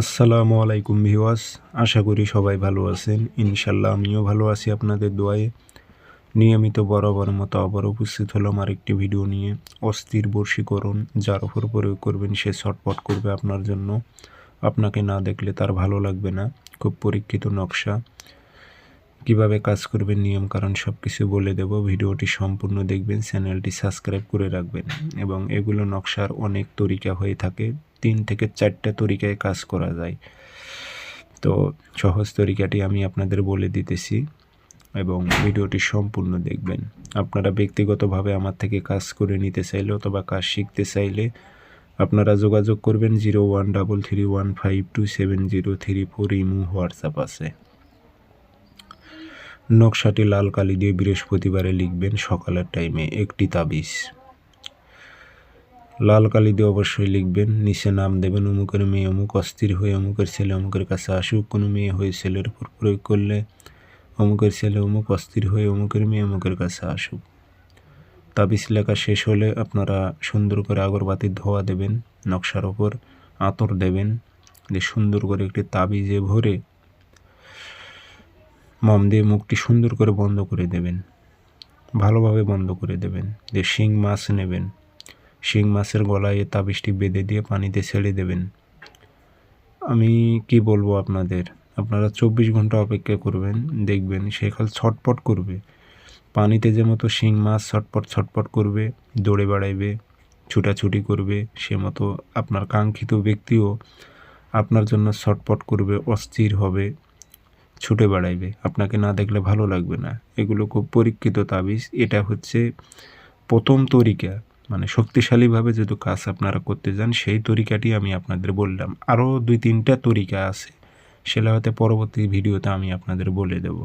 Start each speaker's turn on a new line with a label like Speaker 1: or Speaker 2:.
Speaker 1: আসসালামু আলাইকুম ভিওয়াস আশা করি সবাই ভালো আছেন। ইনশাল্লাহ আমিও ভালো আছি আপনাদের দোয়ায়। নিয়মিত বরাবর মতো আবার উপস্থিত হলাম আরেকটি ভিডিও নিয়ে। অস্থির বর্ষীকরণ, যার ওপর প্রয়োগ করবেন সে ছটপট করবে আপনার জন্য। আপনাকে না দেখলে তার ভালো লাগবে না। খুব পরীক্ষিত নকশা। কীভাবে কাজ করবেন, নিয়ম কারণ সব কিছু বলে দেব। ভিডিওটি সম্পূর্ণ দেখবেন, চ্যানেলটি সাবস্ক্রাইব করে রাখবেন এবং এগুলো নকশার অনেক তরিকা হয়ে থাকে। তিন থেকে চারটা তরিকায় কাজ করা যায়। তো সহজ তরিকাটি আমি আপনাদের বলে দিতেছি এবং ভিডিওটি সম্পূর্ণ দেখবেন। আপনারা ব্যক্তিগতভাবে আমার থেকে কাজ করে নিতে চাইলে অথবা কাজ শিখতে চাইলে আপনারা যোগাযোগ করবেন zero one double three one five two seven zero three four imo WhatsApp আছে। নকশাটি লাল কালি দিয়ে বৃহস্পতিবারে লিখবেন সকালের টাইমে একটি তাবিজ। লাল কালি দিয়ে অবশ্যই লিখবেন, নিচে নাম দেবেন, অমুকের মেয়ে অমুক, অস্থির হয়ে অমুকের ছেলে অমুকের কাছে আসুক, কোনো মেয়ে হয়ে ছেলের উপর প্রয়োগ করলে অমুকের ছেলে অমুক, অস্থির হয়ে অমুকের মেয়ে অমুকের কাছে আসুক। তাবিজ লেখা শেষ হলে আপনারা সুন্দর করে আগরবাতির ধোয়া দেবেন, নকশার ওপর আতর দেবেন যে সুন্দর করে একটি তাবিজে ভরে মম দিয়ে মুখটি সুন্দর করে বন্ধ করে দেবেন। ভালোভাবে বন্ধ করে দেবেন। যে শিং মাছ নেবেন। শিং মাছের গলায় এ তাবিজটি বেঁধে দিয়ে পানিতে ছেড়ে দেবেন। আমি কি বলব আপনাদের? আপনারা চব্বিশ ঘণ্টা অপেক্ষা করবেন, দেখবেন সে খাল ছটপট করবে। পানিতে যে মতো শিং মাছ ছটপট ছটপট করবে, দৌড়ে বেড়াইবে, ছুটাছুটি করবে, সে মতো আপনার কাঙ্ক্ষিত ব্যক্তিও আপনার জন্য ছটপট করবে, অস্থির হবে। ছুটে বেড়াইবে। আপনাকে না দেখলে ভালো লাগবে না। এগুলো খুব পরীক্ষিত তাবিজ। এটা হচ্ছে প্রথম তরিকা। মানে শক্তিশালীভাবে যেহেতু কাজ আপনারা করতে যান, সেই তরিকাটি আমি আপনাদের বললাম। আরও দুই তিনটা তরিকা আছে। সেটা হয়তো পরবর্তী ভিডিওতে আমি আপনাদের বলে দেবো।